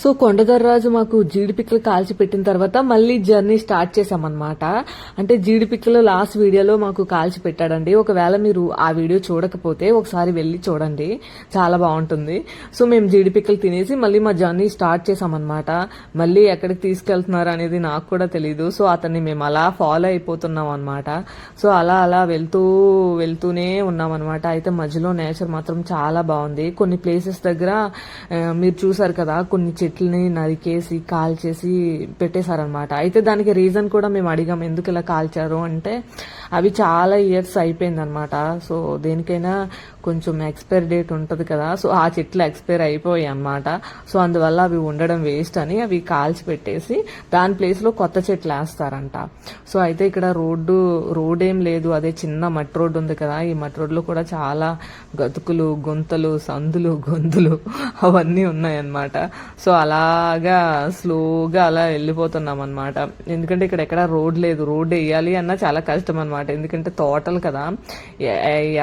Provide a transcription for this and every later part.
So కొండదర్రాజు మాకు జీడిపిక్కలు కాల్చి పెట్టిన తర్వాత మళ్ళీ జర్నీ స్టార్ట్ చేసామన్నమాట అంటే జీడిపిక్కలు లాస్ట్ వీడియోలో మాకు కాల్చి పెట్టాడండి. ఒకవేళ మీరు ఆ వీడియో చూడకపోతే ఒకసారి వెళ్ళి చూడండి. చాలా బాగుంటుంది. సో మేము జీడిపిక్కలు తినేసి మళ్ళీ మా జర్నీ స్టార్ట్ చేసామన్నమాట మళ్ళీ ఎక్కడికి తీసుకెళ్తున్నారు అనేది నాకు కూడా తెలియదు సో అతన్ని మేము అలా ఫాలో అయిపోతున్నాం అనమాట సో అలా అలా వెళ్తూ వెళ్తూనే ఉన్నాం అనమాట అయితే మధ్యలో నేచర్ మాత్రం చాలా బాగుంది. కొన్ని ప్లేసెస్ దగ్గర మీరు చూసారు కదా కొన్ని చెట్లని నరికేసి కాల్చేసి పెట్టేశారనమాట అయితే దానికి రీజన్ కూడా మేము అడిగాం ఎందుకు ఇలా కాల్చారు అంటే అవి చాలా ఇయర్స్ అయిపోయిందనమాట సో దేనికైనా కొంచెం ఎక్స్పైర్ డేట్ ఉంటుంది కదా. సో ఆ చెట్లు ఎక్స్పైర్ అయిపోయాయి అనమాట సో అందువల్ల అవి ఉండడం వేస్ట్ అని అవి కాల్చి పెట్టేసి దాని ప్లేస్లో కొత్త చెట్లు వేస్తారంట. సో అయితే ఇక్కడ రోడ్డు రోడ్ ఏం లేదు. అదే చిన్న మట్టి రోడ్డు ఉంది కదా. ఈ మట్టి రోడ్లో కూడా చాలా గతుకులు గుంతలు సందులు గొంతులు అవన్నీ ఉన్నాయన్నమాట. సో అలాగా స్లోగా అలా వెళ్ళిపోతున్నాం అనమాట ఎందుకంటే ఇక్కడ ఎక్కడ రోడ్ లేదు. రోడ్ వేయాలి అన్నా చాలా కష్టం అనమాట ఎందుకంటే తోటలు కదా.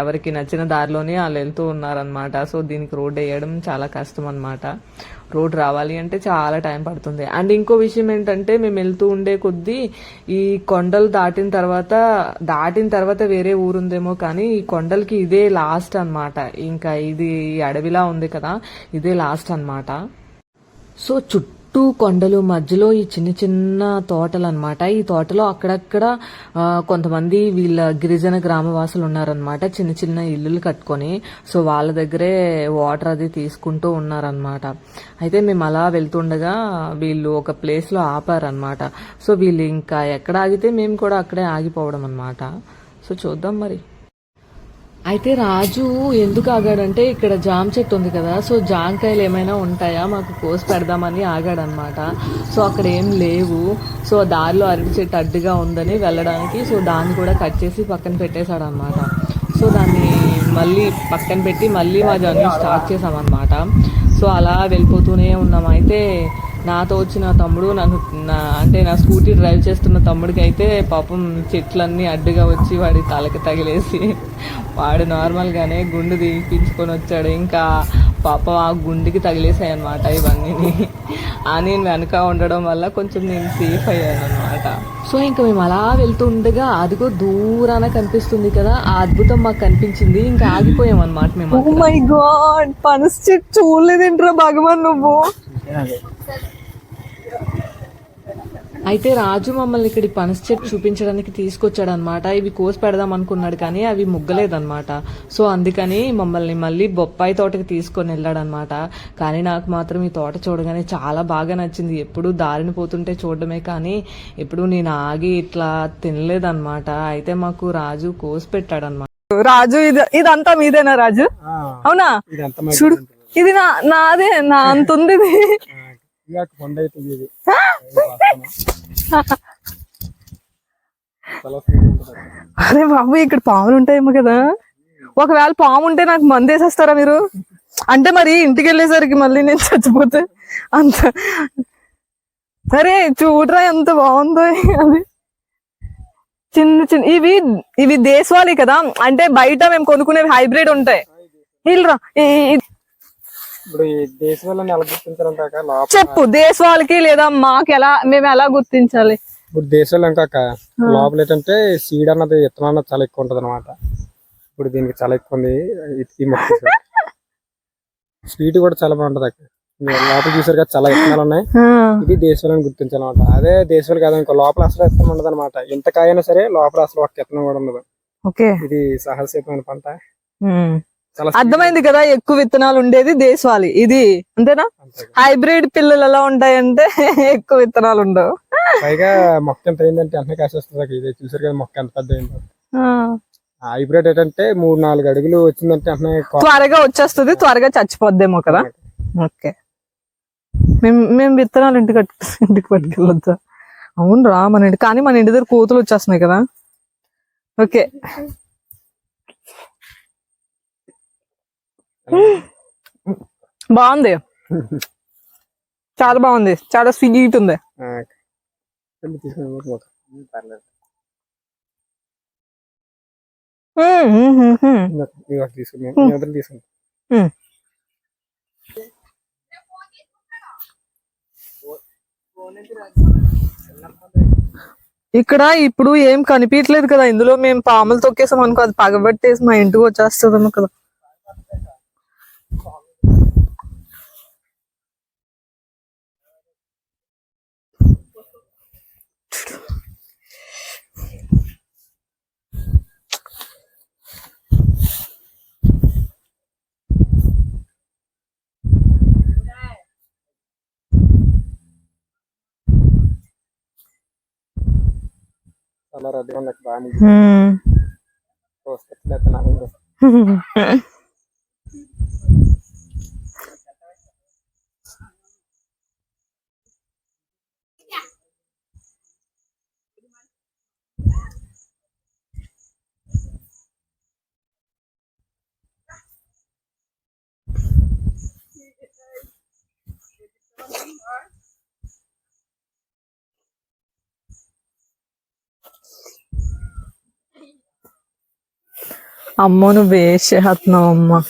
ఎవరికి నచ్చిన దారిలోనే వాళ్ళు వెళ్తూ ఉన్నారనమాట సో దీనికి రోడ్ వేయడం చాలా కష్టం అనమాట రోడ్ రావాలి అంటే చాలా టైం పడుతుంది. అండ్ ఇంకో విషయం ఏంటంటే మేము వెళ్తూ ఉండే కొద్దీ ఈ కొండలు దాటిన తర్వాత దాటిన తర్వాత వేరే ఊరుందేమో కానీ ఈ కొండలకి ఇదే లాస్ట్ అన్నమాట. ఇంకా ఇది అడవిలా ఉంది కదా. ఇదే లాస్ట్ అన్నమాట. సో చుట్టూ కొండలు మధ్యలో ఈ చిన్న చిన్న తోటలు అనమాట ఈ తోటలో అక్కడక్కడ కొంతమంది వీళ్ళ గిరిజన గ్రామవాసులు ఉన్నారనమాట చిన్న చిన్న ఇల్లులు కట్టుకొని సో వాళ్ళ దగ్గరే వాటర్ అది తీసుకుంటూ ఉన్నారనమాట అయితే మేము అలా వెళ్తుండగా వీళ్ళు ఒక ప్లేస్లో ఆపారనమాట సో వీళ్ళు ఇంకా ఎక్కడ ఆగితే మేము కూడా అక్కడే ఆగిపోవడం అనమాట సో చూద్దాం మరి. అయితే రాజు ఎందుకు ఆగాడంటే ఇక్కడ జామ చెట్టు ఉంది కదా సో జామకాయలు ఏమైనా ఉంటాయా? మాకు కోసి పెడదామని ఆగాడనమాట. సో అక్కడ ఏం లేవు. సో దారిలో అరటి చెట్టు అడ్డుగా ఉందని వెళ్ళడానికి సో దాన్ని కూడా కట్ చేసి పక్కన పెట్టేశాడనమాట. సో దాన్ని మళ్ళీ పక్కన పెట్టి మళ్ళీ మా జర్నీ స్టార్ట్ చేసామన్నమాట సో అలా వెళ్ళిపోతూనే ఉన్నాం. అయితే నాతో వచ్చిన తమ్ముడు నన్ను నా అంటే నా స్కూటీ డ్రైవ్ చేస్తున్న తమ్ముడికి అయితే పాపం చెట్లన్నీ అడ్డుగా వచ్చి వాడి తలకి తగిలేసి వాడు నార్మల్గానే గుండు తీపించుకొని వచ్చాడు. ఇంకా పాపం ఆ గుండెకి తగిలేసాయి అనమాట ఇవన్నీ ఆ నేను వెనక ఉండడం వల్ల కొంచెం నేను సేఫ్ అయ్యాను అనమాట సో ఇంకా మేము అలా వెళ్తూ ఉండగా అదిగో దూరాన కనిపిస్తుంది కదా ఆ అద్భుతం మాకు కనిపించింది. ఇంకా ఆగిపోయాం అనమాట మేము. మై గాడ్ పనస చెట్టు చూడలేదేంట్రా భగవాన్ నువ్వు? అయితే రాజు మమ్మల్ని ఇక్కడ పనస చెట్టు చూపించడానికి తీసుకొచ్చాడు అనమాట ఇవి కోసి పెడదాం అనుకున్నాడు కానీ అవి ముగ్గలేదన్నమాట. సో అందుకని మమ్మల్ని మళ్ళీ బొప్పాయి తోటకి తీసుకొని వెళ్ళాడు అనమాట కానీ నాకు మాత్రం ఈ తోట చూడగానే చాలా బాగా నచ్చింది. ఎప్పుడు దారిని పోతుంటే చూడడమే కానీ ఎప్పుడు నేను ఆగి ఇట్లా తినలేదన్నమాట. అయితే మాకు రాజు కోసి పెట్టాడు అనమాట రాజు ఇది ఇదంతా మీదేనా రాజు? అవునా? చూడు ఇది నా నాదే నా అంత ఉంది కొండ ఇది. అరే బాబు ఇక్కడ పాములు ఉంటాయేమో కదా. ఒకవేళ పాము ఉంటే నాకు మందు వేసేస్తారా మీరు? అంటే మరి ఇంటికి వెళ్ళేసరికి మళ్ళీ నేను చచ్చిపోతే అంత సరే చూడరా ఎంత బాగుందో అది. చిన్న చిన్న ఇవి ఇవి దేశవాళీ కదా. అంటే బయట మేము కొనుక్కునేవి హైబ్రిడ్ ఉంటాయి. వీళ్ళరా. ఇప్పుడు ఈ దేశంలో ఎలా గుర్తించాలంటాక చెప్పు దేశవాళికి లేదా మాకు ఎలా మేము ఎలా గుర్తించాలి? ఇప్పుడు దేశంలో ఇంకాక లోపల ఏంటంటే సీడ్ అన్నది విత్తనం అన్నది చాలా ఎక్కువ ఉంటది అనమాట ఇప్పుడు దీనికి చాలా ఎక్కువ ఉంది ఈ- మొక్క స్వీట్ కూడా చాలా బాగుంటది అక్క. మీరు లోపల చూసారు కదా చాలా విత్తనాలు ఉన్నాయి. ఇది దేశంలో గుర్తించాలన్నమాట. అదే దేశంలో కాదు ఇంకో లోపల అసలు విత్తనం ఉండదు అనమాట ఎంత కాయైనా సరే లోపల అసలు ఒక విత్తనం కూడా ఉండదు. ఇది సాహసమైన పంట. అర్థమైంది కదా ఎక్కువ విత్తనాలు ఉండేది దేశవాళి ఇది అంతేనా? అంతే. హైబ్రిడ్ పిల్లలు ఎలా ఉంటాయంటే ఎక్కువ విత్తనాలు ఉండవు. పైగా మొక్క ఎంత అయిందంటే వెంటనే కాసేస్తుంది అక్క. ఇది చూసారు కదా మొక్క ఎంత పెద్ద అయిందో. హైబ్రిడ్ ఏంటంటే మూడు నాలుగు అడుగులు వచ్చిందంటే త్వరగా వచ్చేస్తుంది త్వరగా చచ్చిపోద్దేమో కదా. ఓకే. మేము మేము విత్తనాలు ఇంటికి కట్టు ఇంటికి పట్టుకెళ్ళొద్దా? అవును రా మన ఇంటి కానీ మన ఇంటి దగ్గర కోతులు వచ్చేస్తున్నాయి కదా. ఓకే. బాగుంది. చాలా బాగుంది. చాలా స్వీట్ ఉంది. ఇక్కడ ఇప్పుడు ఏం కనిపించలేదు కదా. ఇందులో మేము పాములు తొక్కేసాం అనుకో అది పగబట్టేసి మా ఇంటికి వచ్చేస్తుందేమో కదా. చాలా రెడీగా ఉంది అక్కడ రాముడు హ్మ్. చూస్తే నాకు అమ్మో నువ్వు వేస్ట్ చేస్తున్నావు అమ్మ